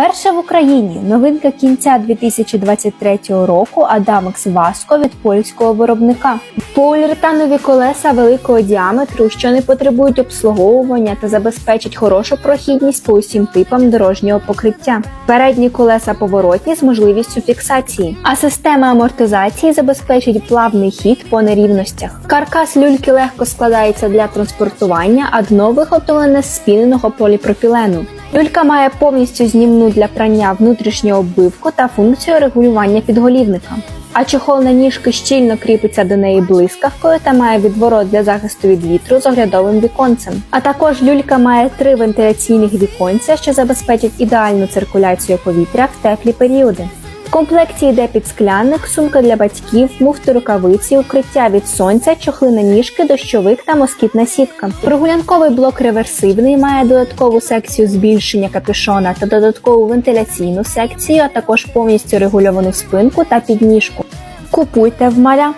Вперше в Україні новинка кінця 2023 року Адамекс Васко від польського виробника. Поліуретанові колеса великого діаметру, що не потребують обслуговування та забезпечать хорошу прохідність по усім типам дорожнього покриття. Передні колеса поворотні з можливістю фіксації, а система амортизації забезпечить плавний хід по нерівностях. Каркас люльки легко складається для транспортування, а дно виготовлене з спіненого поліпропілену. Люлька має повністю знімну для прання внутрішню оббивку та функцію регулювання підголівника. А чохол на ніжки щільно кріпиться до неї блискавкою та має відворот для захисту від вітру з оглядовим віконцем. А також люлька має три вентиляційних віконця, що забезпечать ідеальну циркуляцію повітря в теплі періоди. В комплекті йде підскляник, сумка для батьків, муфти рукавиці, укриття від сонця, чохли на ніжки, дощовик та москітна сітка. Прогулянковий блок реверсивний має додаткову секцію збільшення капюшона та додаткову вентиляційну секцію, а також повністю регульовану спинку та підніжку. Купуйте в маля.